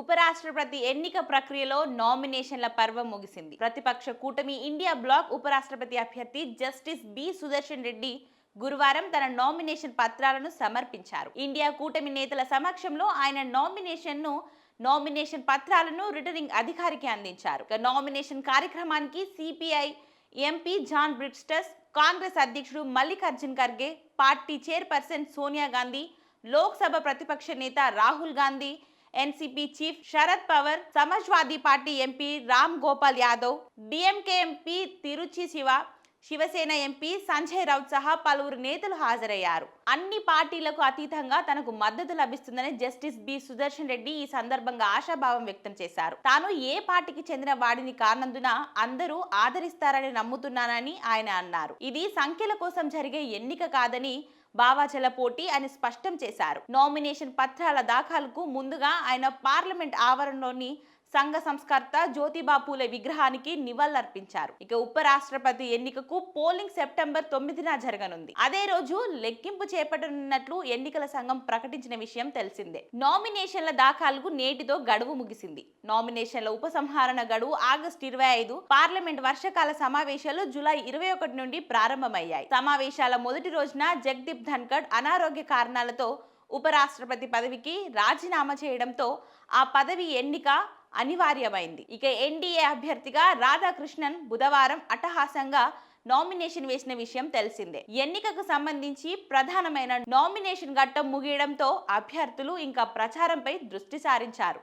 ఉపరాష్ట్రపతి ఎన్నిక ప్రక్రియలో నామినేషన్ల పర్వం ముగిసింది. ప్రతిపక్ష కూటమి ఇండియా బ్లాక్ ఉపరాష్ట్రపతి అభ్యర్థి జస్టిస్ బి సుదర్శన్ రెడ్డి గురువారం తన నామినేషన్ పత్రాలను సమర్పించారు. ఇండియా కూటమి నేతల సమక్షంలో ఆయన నామినేషన్ను నామినేషన్ పత్రాలను రిటర్నింగ్ అధికారికి అందించారు. నామినేషన్ కార్యక్రమానికి CPI MP John Brittas Congress అధ్యక్షుడు మల్లికార్జున్ ఖర్గే పార్టీ చైర్పర్సన్ సోనియా గాంధీ లోక్సభ ప్రతిపక్ష నేత Rahul Gandhi NCP chief Sharad Pawar Samajwadi party MP Ram Gopal Yadav DMK MP Tiruchi Siva Shiv Sena MP Sanjay Raut సహా పలువురు నేతలు హాజరయ్యారు. అన్ని పార్టీలకు అతీతంగా తనకు మద్దతు లభిస్తుందని జస్టిస్ బి సుదర్శన్ రెడ్డి ఈ సందర్భంగా ఆశాభావం వ్యక్తం చేశారు. తాను ఏ పార్టీకి చెందిన వాడిని కానందున అందరూ ఆదరిస్తారని నమ్ముతున్నానని ఆయన అన్నారు. ఇది సంఖ్యల కోసం జరిగే ఎన్నిక కాదని బావాచల పోటీ అని స్పష్టం చేశారు. నామినేషన్ పత్రాల దాఖలుకు ముందుగా ఆయన పార్లమెంట్ ఆవరణలోని సంఘ సంస్కర్త జ్యోతిబా పూలే విగ్రహానికి నివాళులర్పించారు. ఇక ఉపరాష్ట్రపతి ఎన్నికకు పోలింగ్ సెప్టెంబర్ తొమ్మిదిన జరగనుంది. అదే రోజు లెక్కింపు చేపట్టనున్నట్లు ఎన్నికల సంఘం ప్రకటించిన విషయం తెలిసిందే. నామినేషన్ల దాఖలకు నేటితో గడువు ముగిసింది. నామినేషన్ల ఉపసంహరణ గడువు ఆగస్టు ఇరవై ఐదు పార్లమెంట్ వర్షకాల సమావేశాలు జూలై ఇరవై ఒకటి నుండి ప్రారంభమయ్యాయి. సమావేశాల మొదటి రోజున జగదీప్ ధన్కడ్ అనారోగ్య కారణాలతో ఉపరాష్ట్రపతి పదవికి రాజీనామా చేయడంతో ఆ పదవి ఎన్నిక అనివార్యమైంది. ఇక ఎన్డీఏ అభ్యర్థిగా రాధాకృష్ణన్ బుధవారం అట్టహాసంగా నామినేషన్ వేసిన విషయం తెలిసిందే. ఎన్నికకు సంబంధించి ప్రధానమైన నామినేషన్ ఘట్టం ముగియడంతో అభ్యర్థులు ఇంకా ప్రచారంపై దృష్టి సారించారు.